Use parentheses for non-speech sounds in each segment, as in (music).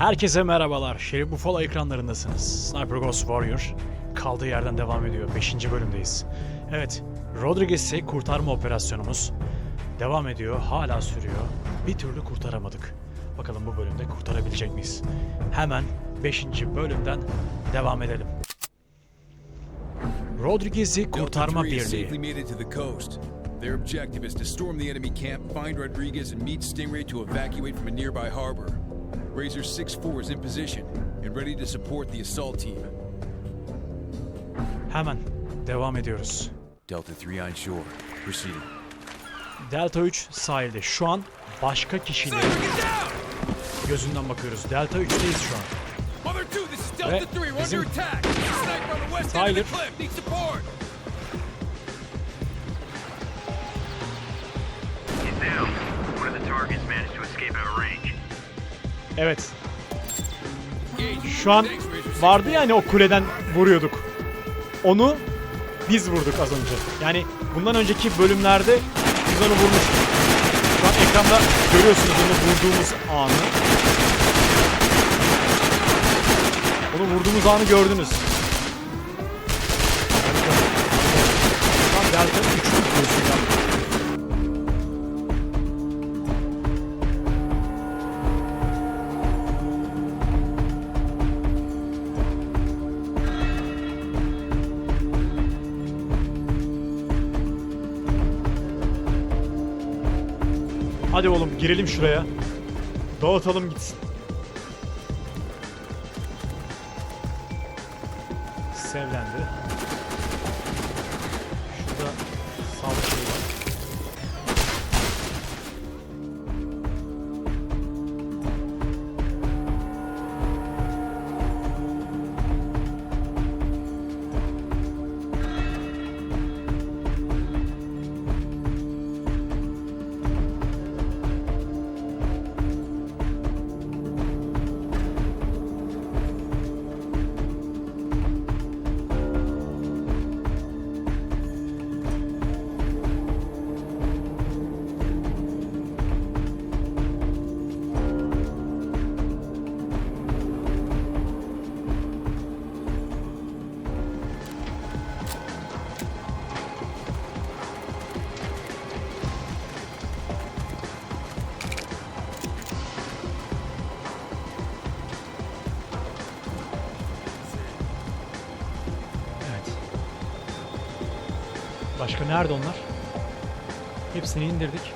Herkese merhabalar. Şerif Buffalo ekranlarındasınız. Sniper Ghost Warrior kaldığı yerden devam ediyor. 5. bölümdeyiz. Evet, Rodriguez'i kurtarma operasyonumuz devam ediyor. Hala sürüyor. Bir türlü kurtaramadık. Bakalım bu bölümde kurtarabilecek miyiz? Hemen 5. bölümden devam edelim. Rodriguez'i kurtarma Delta 3 has birliği. Their objective is to storm the enemy camp, find Rodriguez, and meet Stingray to evacuate from a nearby harbor. Razor 6-4 is in position and ready to support the assault team. Hemen devam ediyoruz. Delta 3 on shore. Proceeding. Delta 3 sahilde. Şu an başka kişilerin gözünden bakıyoruz. Delta 3'teyiz şu an. Mother 2, this is Delta 3. We're under attack. Sniper on the west end of the Tyler. cliff. Need support. Get down. One of the targets managed to escape out of range. Evet. Şu an vardı ya hani o kuleden vuruyorduk. Onu biz vurduk az önce. Yani bundan önceki bölümlerde biz onu vurmuştuk. Şu an ekranda görüyorsunuz onu vurduğumuz anı. Onu vurduğumuz anı gördünüz. Hadi oğlum girelim şuraya. Dağıtalım gitsin. Başka nerede onlar? Hepsini indirdik.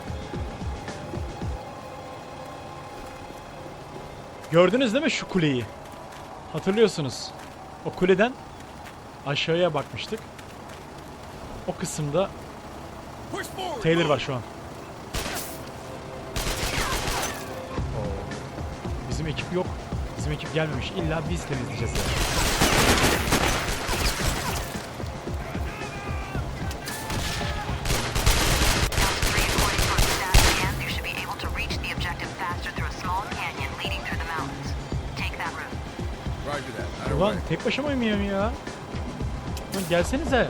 Gördünüz değil mi şu kuleyi? Hatırlıyorsunuz. O kuleden aşağıya bakmıştık. O kısımda. Taylor var şu an. Bizim ekip yok. Bizim ekip gelmemiş. İlla biz temizleyeceğiz yani. Ulan tek başıma mıyım ya? Lan gelsenize.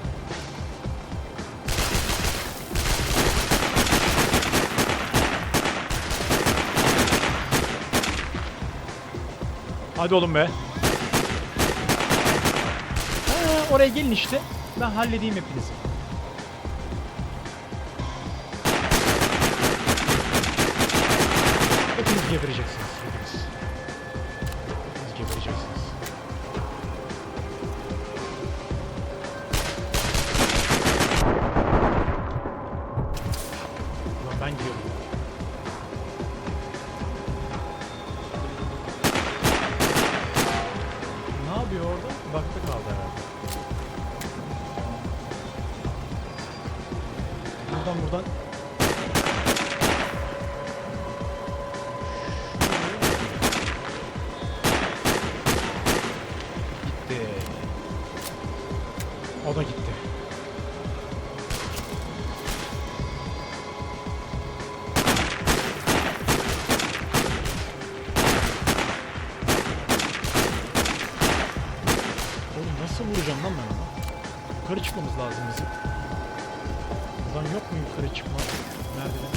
Hadi oğlum be. Ha, oraya gelin işte. Ben halledeyim hepinizi. Hepiniz gebereceksiniz. Buradan. Gitti. O da gitti. Oğlum nasıl vuracağım lan ben onu? Yukarı çıkmamız lazım bizim falan yok mu yukarı çıkma? Merdiven.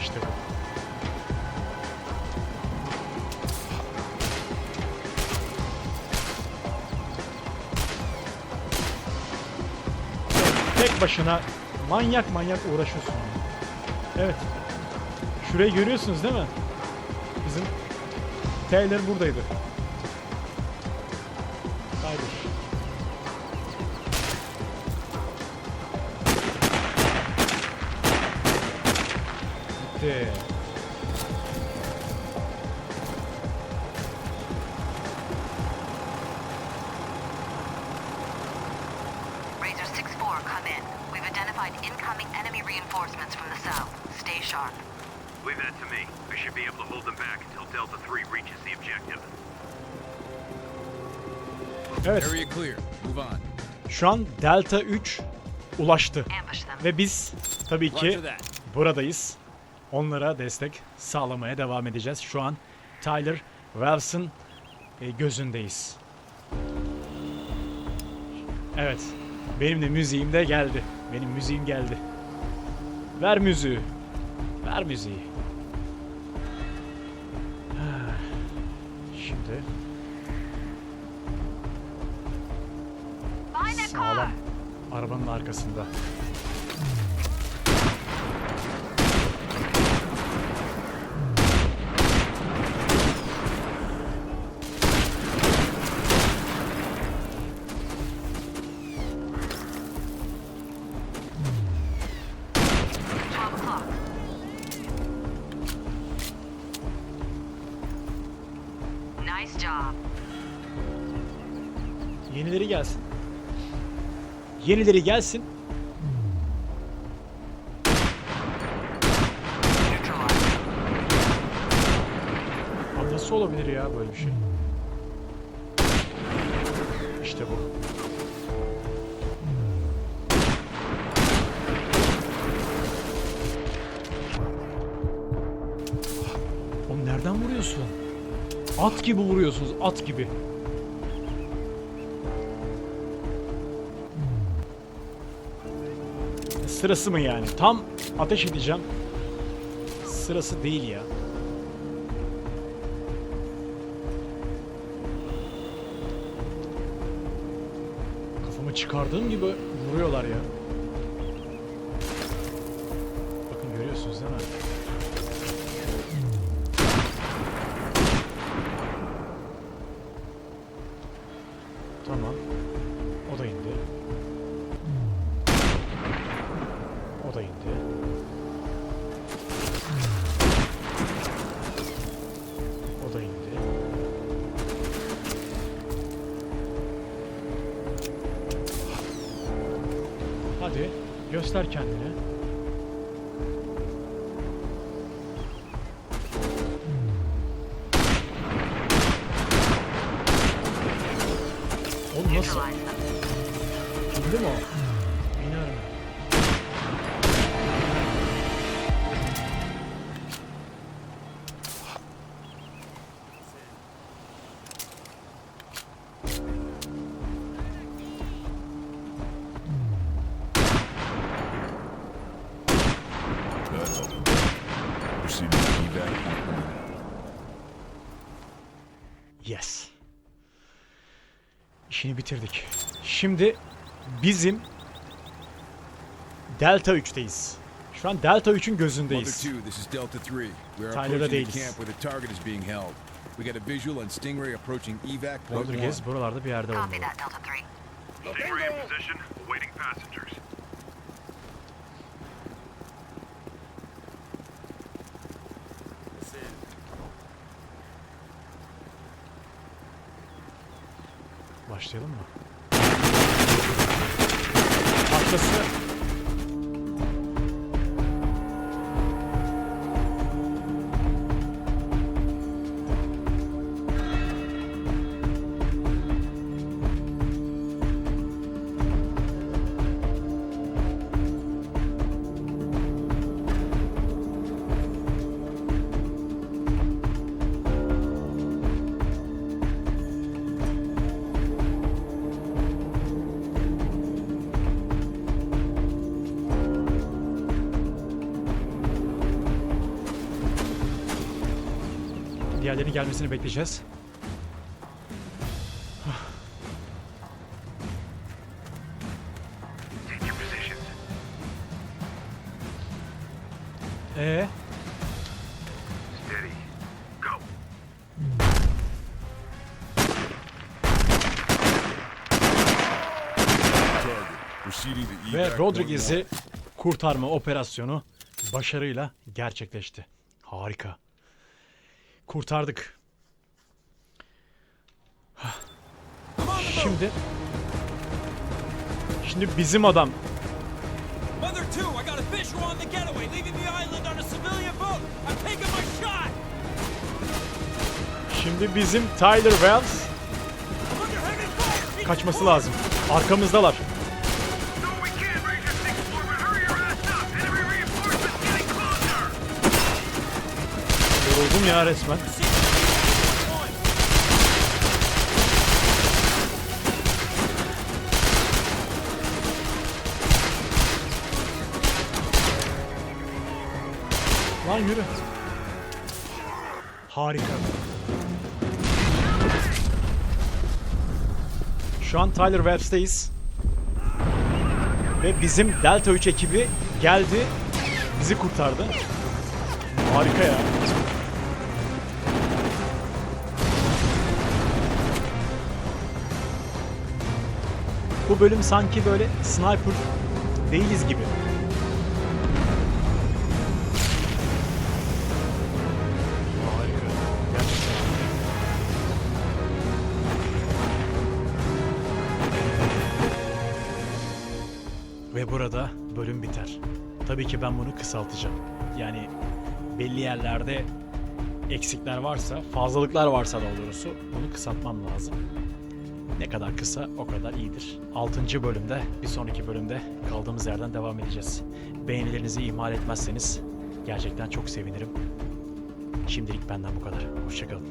İşte bu. Tek başına manyak manyak uğraşıyorsun. Evet. Şurayı görüyorsunuz değil mi? Bizim Taylor buradaydı. Haydi. Sharp. Leave that to me. I should be able to hold them back until Delta 3 reaches the objective. Evet. Area clear. Move on. Şu an Delta 3 ulaştı. Ve biz tabii ki buradayız. Onlara destek sağlamaya devam edeceğiz. Şu an Tyler Wells'ın e, gözündeyiz. Evet. Benim de müziğim de geldi. Benim müziğim geldi. Ver müziği. Ver müziği. (sighs) Şimdi sağlam. Arabanın arkasında. Yenileri gelsin. Abi nasıl olabilir ya böyle bir şey? İşte bu. Oğlum nereden vuruyorsun? At gibi vuruyorsunuz, at gibi. Sırası mı yani? Tam ateş edeceğim. Sırası değil ya. Kafamı çıkardığım gibi vuruyorlar ya. Hadi göster kendini. İşini bitirdik. Şimdi bizim Delta 3'teyiz. Şu an Delta 3'ün Mother gözündeyiz. 2, this is Delta 3. We are Tyler'da değiliz. camp where the target is being held. We got a visual on Stingray approaching evac point. Rodriguez buralarda bir yerde olmalı. that, Delta 3. Stingray in position, awaiting passengers. Başlayalım mı? Arkası diğerlerinin gelmesini bekleyeceğiz. Ee? Ve Rodriguez'i kurtarma operasyonu başarıyla gerçekleşti. Harika. Kurtardık. Şimdi Şimdi bizim adam Mother 2, I got a visual on the getaway, leaving the island on a civilian boat. I'm taking my shot. Şimdi bizim Tyler Wells kaçması lazım. Arkamızdalar. Yoruldum ya resmen. Lan yürü. Harika. Şu an Tyler Webb'steyiz. Ve bizim Delta 3 ekibi geldi. Bizi kurtardı. Harika ya. Bu bölüm sanki böyle sniper değiliz gibi. Ve burada bölüm biter. Tabii ki ben bunu kısaltacağım. Yani belli yerlerde eksikler varsa, fazlalıklar varsa daha doğrusu bunu kısaltmam lazım. Ne kadar kısa o kadar iyidir. 6. bölümde, bir sonraki bölümde kaldığımız yerden devam edeceğiz. Beğenilerinizi ihmal etmezseniz gerçekten çok sevinirim. Şimdilik benden bu kadar. Hoşçakalın.